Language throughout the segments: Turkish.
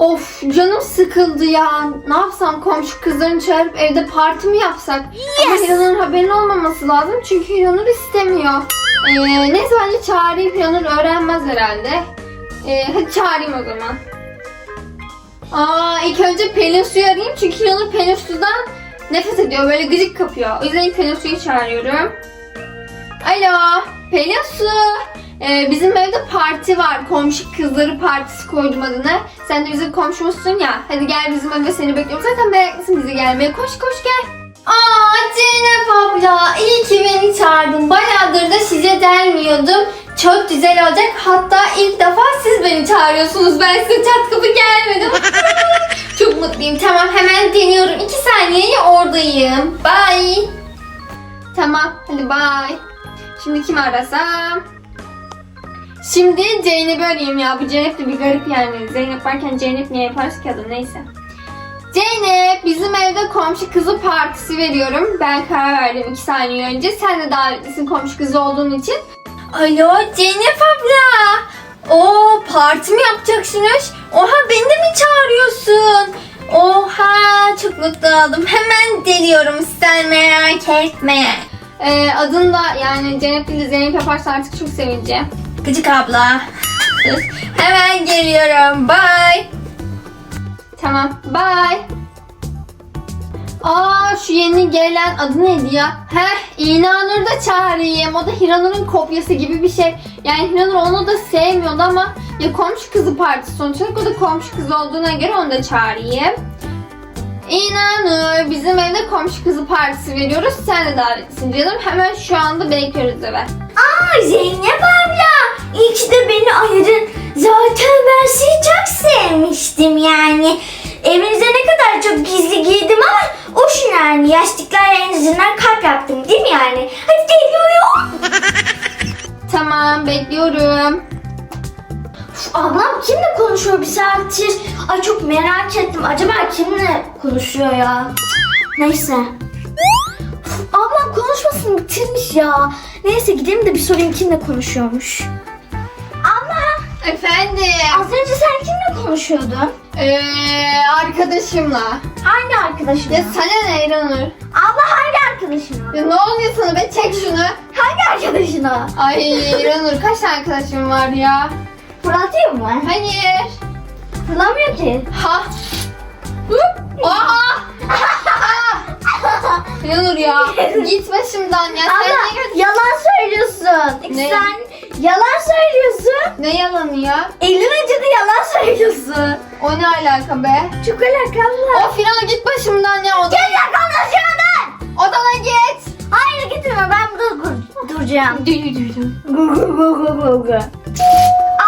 Of canım sıkıldı ya. Ne yapsam komşu kızlarını çağırıp evde parti mi yapsak? Ama Hiranur'un haberinin olmaması lazım çünkü Hiranur istemiyor. Ee, neyse bence çağırayım Hiranur öğrenmez herhalde. Ee, hadi çağırayım o zaman. Aa ilk önce Pelin Su'yu arayayım çünkü Hiranur Pelin Su'dan nefes ediyor böyle gıcık kapıyor. O yüzden ilk Pelin Su'yu çağırıyorum. Alo Pelin Su. Ee, bizim evde parti var. Komşu kızları partisi koydum adına. Sen de bizim komşumuzsun ya. Hadi gel bizim eve seni bekliyorum. Zaten meraklısın bize gelmeye. Koş koş gel. Aa Zeynep abla iyi ki beni çağırdın. Bayağıdır da size gelmiyordum. Çok güzel olacak. Hatta ilk defa siz beni çağırıyorsunuz. Ben size çat kapı gelmedim. Çok mutluyum. Tamam hemen deniyorum. İki saniyeye oradayım. Bye. Tamam hadi bye. Şimdi kimi arasam? Şimdi Zeynep'i arayayım ya. Bu Zeynep de bir garip yani. Zeynep varken Zeynep niye yaparız ki adı neyse. Zeynep bizim evde komşu kızı partisi veriyorum. Ben karar verdim iki saniye önce. Sen de davetlisin komşu kızı olduğun için. Alo Zeynep abla. O parti mi yapacaksınız? Oha beni de mi çağırıyorsun? Oha çok mutlu oldum. Hemen geliyorum sen merak etme. Ee, adın da yani Zeynep değil de Zeynep yaparsa artık çok sevineceğim. Gıcık abla. Hemen geliyorum. Bye. Tamam. Bye. Aa şu yeni gelen adı neydi ya? Heh İnanur'u da çağırayım. O da Hiranur'un kopyası gibi bir şey. Yani Hiranur onu da sevmiyordu ama ya komşu kızı partisi sonuç olarak o da komşu kızı olduğuna göre onu da çağırayım. İnanur bizim evde komşu kızı partisi veriyoruz. Sen de davetlisin canım. Hemen şu anda bekliyoruz eve. Aa Zeynep abla. İyi ki de beni ayırdın. Zaten ben seni çok sevmiştim yani. Evinize ne kadar çok gizli giydim ama hoş yani. Yaşlıklar en azından kalp yaptım değil mi yani? Hadi geliyorum. Tamam bekliyorum. Uf, ablam kimle konuşuyor bir saattir? Ay çok merak ettim. Acaba kimle konuşuyor ya? Neyse. Uf, ablam konuşmasını bitirmiş ya. Neyse gidelim de bir sorayım kimle konuşuyormuş. Efendim. az önce sen kimle konuşuyordun? Ee, arkadaşımla. Hangi arkadaşınla? Ya sana ne İranur? Abla hangi arkadaşına? Ya ne oluyor sana be çek şunu. Hangi arkadaşına? Ay İranur kaç tane arkadaşım var ya? Fırlatıyor mu? Hayır. Fırlamıyor ki. Ha. Hıp. Aa. İranur ya. Git başımdan ya. Sen Abla niye yalan söylüyorsun. Ne? Sen yalan söylüyorsun. Ne yalanı ya? Elin acıdı yalan söylüyorsun. O ne alaka be? Çok alakalı. Of İranur git başımdan ya. Odana, Gel konuşuyorsun. odana git. Hayır gitme ben burada dur- duracağım. Dü- dü- dü. Gu gu gu gu gu gu.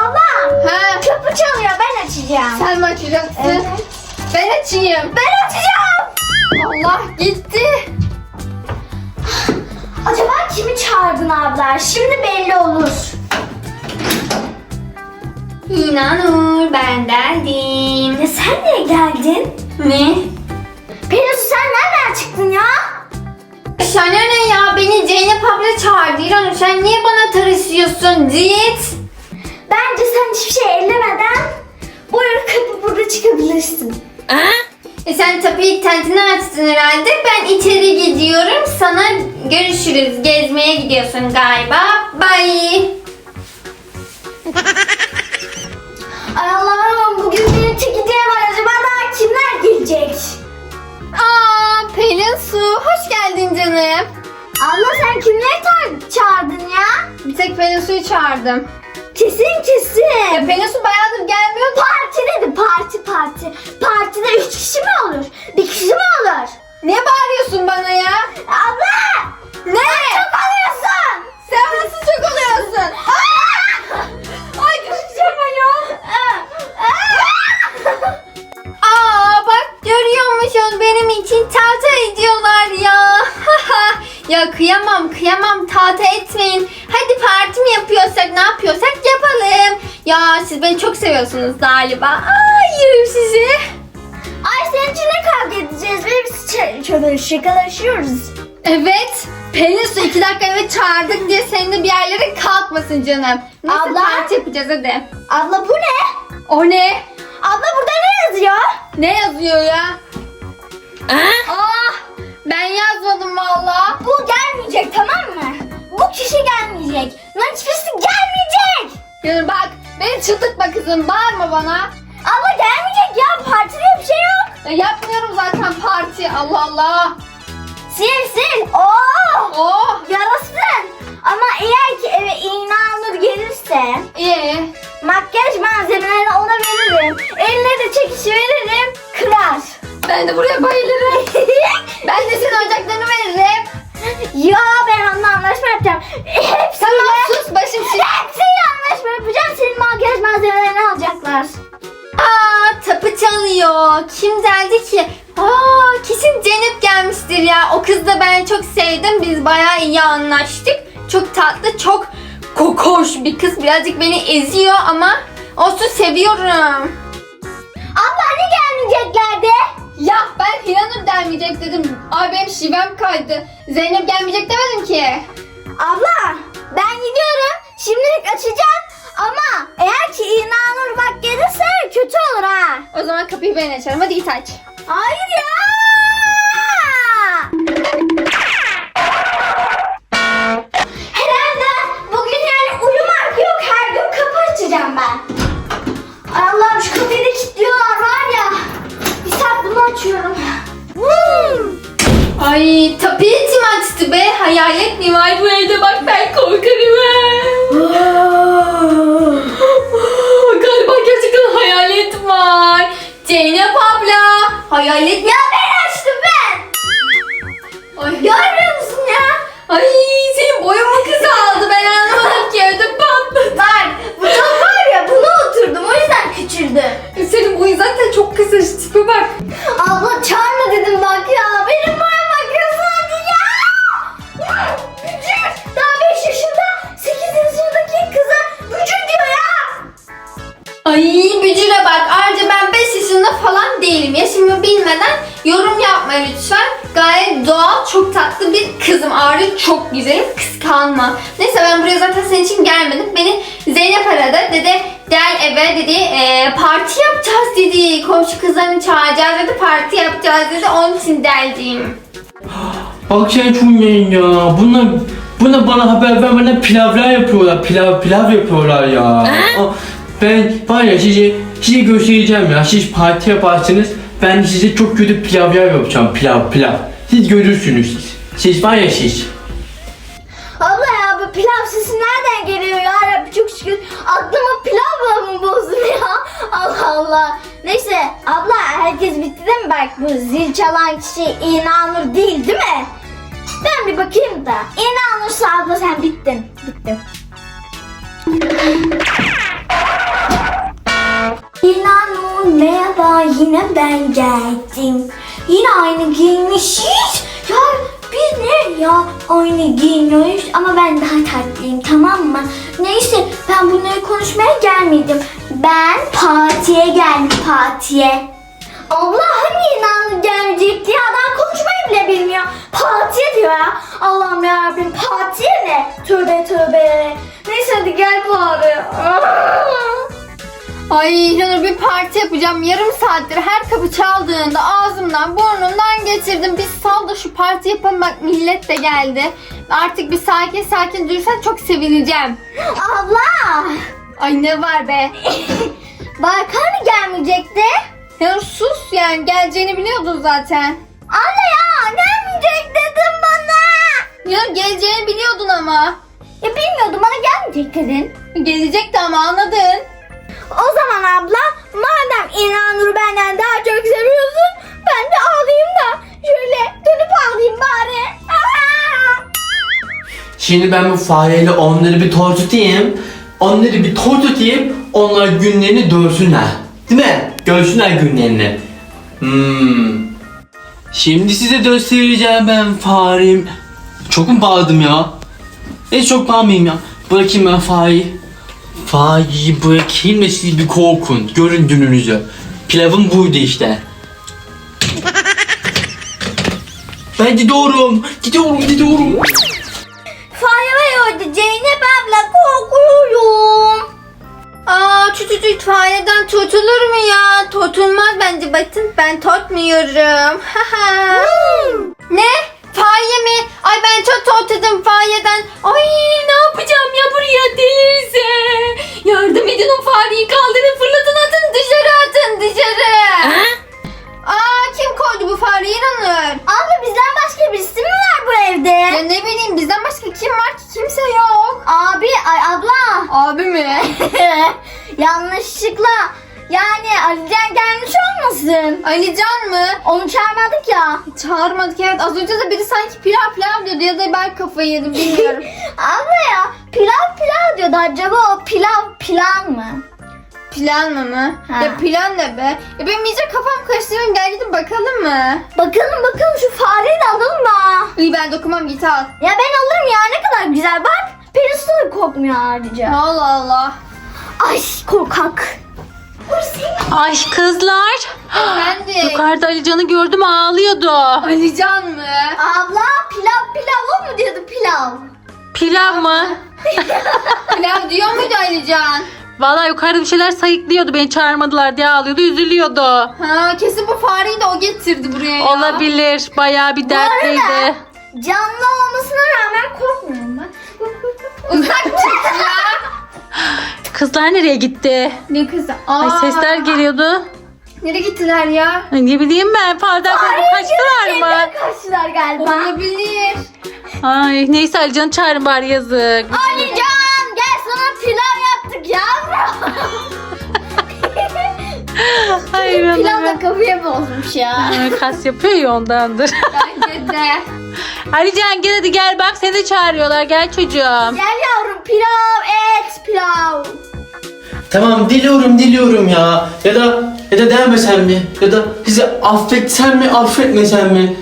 Abla Ha. kapı çalıyor ben açacağım. Sen mi açacaksın? Evet. Ben açayım. Ben açacağım. Allah gitti. Acaba kimi çağırdın abla? Şimdi belli olur. İnanur ben geldim. Ya sen niye geldin? Ne? Pelosu sen nereden çıktın ya? Sana ne ya? Beni Zeynep abla çağırdı. İnanur sen niye bana karışıyorsun? Git. Bence sen hiçbir şey ellemeden buyur kapı burada çıkabilirsin. E sen tabii tentini açtın herhalde. Ben içeri gidiyorum. Sana görüşürüz. Gezmeye gidiyorsun galiba. Bye. Ay Allah'ım bugün benim çekeceğim var. Acaba daha kimler gelecek? Aa Pelin Su. Hoş geldin canım. Abla sen kimleri ta- çağırdın ya? Bir tek Pelin Su'yu çağırdım. Kesin Ya kesin. Pelin Su bayağıdır gelmiyor. Parti dedi parti parti. Partide üç kişi mi olur? Bir kişi mi olur? Niye bağırıyorsun bana ya? Abla! Ne? Çok alıyorsun! Sen nasıl çok oluyorsun? Aa! Ya kıyamam kıyamam tahta etmeyin. Hadi parti mi yapıyorsak ne yapıyorsak yapalım. Ya siz beni çok seviyorsunuz galiba. Ay yerim sizi. Ay senin için ne kavga edeceğiz? Ve biz şakalaşıyoruz. Evet. Pelin su iki dakika eve çağırdık diye senin de bir yerlere kalkmasın canım. Neyse Abla. parti yapacağız hadi. Abla bu ne? O ne? Abla burada ne Ne yazıyor ya? Ah ben yazmadım valla. Bu gelmeyecek tamam mı? Bu kişi gelmeyecek. Lan hiçbirisi gelmeyecek. Yürü bak beni çıldırtma kızım bağırma bana. Abla gelmeyecek ya. Partide bir şey yok. Ya yapmıyorum zaten parti Allah Allah. Sil sil. Oo. Oh Yarasın. Ama eğer ki eve İnanur gelirse iyi. makyaj malzemelerini ona veririm. Eline de çekiş veririm. Kırar. Ben de buraya bayılırım. ben de senin oyuncaklarını veririm. Ya ben onunla anlaşma yapacağım. Hepsiyle, Tamam sus başım şiş. hepsiyle anlaşma yapacağım. Senin makyaj malzemelerini alacaklar. Aa tapı çalıyor. Kim geldi ki? Aa kesin Cennet gelmiştir ya. O kız da ben çok sevdim. Biz bayağı iyi anlaştık. Çok tatlı, çok kokoş bir kız. Birazcık beni eziyor ama olsun seviyorum. Abla hani gelmeyeceklerdi? Ya ben Hiranur gelmeyecek dedim. Ay benim şivem kaydı. Zeynep gelmeyecek demedim ki. Abla ben gidiyorum. Şimdilik açacağım. Ama eğer ki İnanur bak gelirse kötü olur ha. O zaman kapıyı ben açarım. Hadi git aç. Hayır ya. Be? Hayalet mi var bu evde? Bak ben korkarım. Galiba gerçekten hayalet var. Zeynep abla. Hayalet mi? Ya ben açtım ben. Ay, Görmüyor musun ya? ay senin boyun mu kısaldı? Ben yorum yapma lütfen. Gayet doğal, çok tatlı bir kızım. Ayrıca çok güzelim. Kıskanma. Neyse ben buraya zaten senin için gelmedim. Beni Zeynep aradı. Dedi gel eve dedi. "e, parti yapacağız dedi. Komşu kızlarını çağıracağız dedi. Parti yapacağız dedi. Onun için geldim. Bak sen Çunyen ya. Bunlar buna bana haber vermeden pilavlar yapıyorlar. Pilav pilav yapıyorlar ya. Aa, Ben var ya size, size göstereceğim ya. Siz parti yaparsınız. Ben size çok kötü pilavlar yapacağım. Pilav pilav. Siz görürsünüz siz. Siz var ya siz. Abla ya bu pilav sesi nereden geliyor ya Rabbi çok şükür. Aklımı pilavla mı bozdum ya? Allah Allah. Neyse abla herkes bitti değil mi? Bak bu zil çalan kişi İnanur değil değil mi? Ben bir bakayım da. İnanursa aynı giyinmişiz. Ya biz ne ya aynı giyiniyoruz ama ben daha tatlıyım tamam mı? Neyse ben bunları konuşmaya gelmedim. Ben partiye geldim partiye. Abla hani inandı gelmeyecek diye adam konuşmayı bile bilmiyor. Partiye diyor ya. Allah'ım yarabbim partiye ne? Tövbe tövbe. Neyse hadi gel bari. Ay Hiranur bir parti yapacağım. Yarım saattir her kapı çaldığında ağzımdan burnumdan geçirdim. Bir sal da şu parti yapalım bak millet de geldi. Artık bir sakin sakin durursan çok sevineceğim. Abla. Ay ne var be? Barkar gelmeyecekti? Hiranur sus yani geleceğini biliyordun zaten. Anne ya gelmeyecek dedim bana. Hiranur geleceğini biliyordun ama. Ya bilmiyordum bana gelmeyecek dedin. Gelecekti ama anladın. O zaman abla madem İnanur'u benden daha çok seviyorsun ben de ağlayayım da şöyle dönüp ağlayayım bari. Şimdi ben bu fareyle onları bir tor tutayım. Onları bir tor tutayım. Onlar günlerini dörsünler. Değil mi? Görsünler günlerini. Hmm. Şimdi size göstereceğim ben fareyim. Çok mu bağladım ya? Hiç çok bağlamayayım ya. Bırakayım ben fareyi. Fareyi bırakayım da siz bir korkun. Görün gününüzü. Pilavım buydu işte. Ben gidiyorum. Gidiyorum, gidiyorum. Fare yordu Zeynep abla korkuyorum. Aa çocuk itfaiyeden tutulur mu ya? Tutulmaz ben bence Batın. Ben totmuyorum. Haha. ne? Faye mi? Ay ben çok totladım Faye'den. Ay ne yapacağım çağırmadık ya. Çağırmadık evet. Az önce de biri sanki pilav pilav diyordu ya da ben kafayı yedim bilmiyorum. Abla ya pilav pilav diyordu. Acaba o pilav plan mı? Plan mı mı? Ha. Ya plan ne be? Ya benim iyice kafam karıştırıyorum. Gel gidip bakalım mı? Bakalım bakalım şu fareyi de alalım da. İyi ben dokunmam git al. Ya ben alırım ya ne kadar güzel bak. Perisi de korkmuyor ayrıca. Allah Allah. Ay korkak. Ay kızlar. Efendim. Yukarıda Alican'ı gördüm ağlıyordu. Alican mı? Abla pilav pilav o mu diyordu pilav? Pilav mı? pilav diyor muydu Alican? Vallahi yukarıda bir şeyler sayıklıyordu. Beni çağırmadılar diye ağlıyordu. Üzülüyordu. Ha kesin bu fareyi de o getirdi buraya ya. Olabilir. Bayağı bir dertliydi. Canlı olmasına rağmen Kızlar nereye gitti? Ne kızı? Aa, Ay sesler geliyordu. Nereye gittiler ya? Ay, ne bileyim ben. Korkup kaçtılar mı? Evden kaçtılar galiba. Olabilir. Ay neyse Alican'ı çağırın bari yazık. Alican gel sana pilav yaptık yavrum. Ay pilav da kafayı bozmuş ya. Kas yapıyor ya ondandır. Bence de. Alican gel hadi gel bak seni de çağırıyorlar. Gel çocuğum. Gel yavrum pilav et pilav. Tamam diliyorum diliyorum ya. Ya da ya da demesem mi? Ya da sizi affetsem mi affetmesem mi?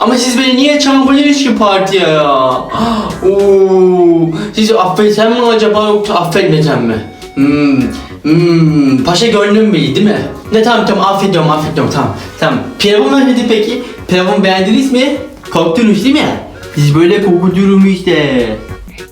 Ama siz beni niye çağırmadınız ki partiye ya? Oo, sizi affetsem mi acaba yoksa affetmesem mi? Hmm, hmm, paşa gönlüm bey değil mi? Ne tamam tamam affediyorum affediyorum tamam tamam. Pilavım nasıldı peki? Pilavımı beğendiniz mi? Korktunuz değil mi? Biz böyle korkutuyorum işte.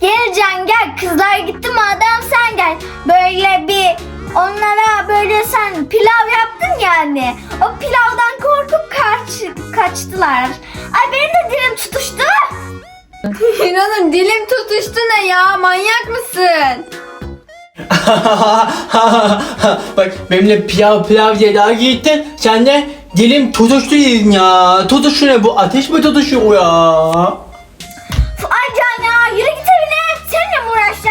Gel Can gel kızlar gitti madem sen gel. Böyle bir onlara böyle sen pilav yaptın yani. O pilavdan korkup kaç, kaçtılar. Ay benim de dilim tutuştu. İnanın dilim tutuştu ne ya? Manyak mısın? Bak benimle pilav pilav diye daha gittin. Sen de dilim tutuştu dedin ya. Tutuşu ne bu? Ateş mi tutuşuyor ya?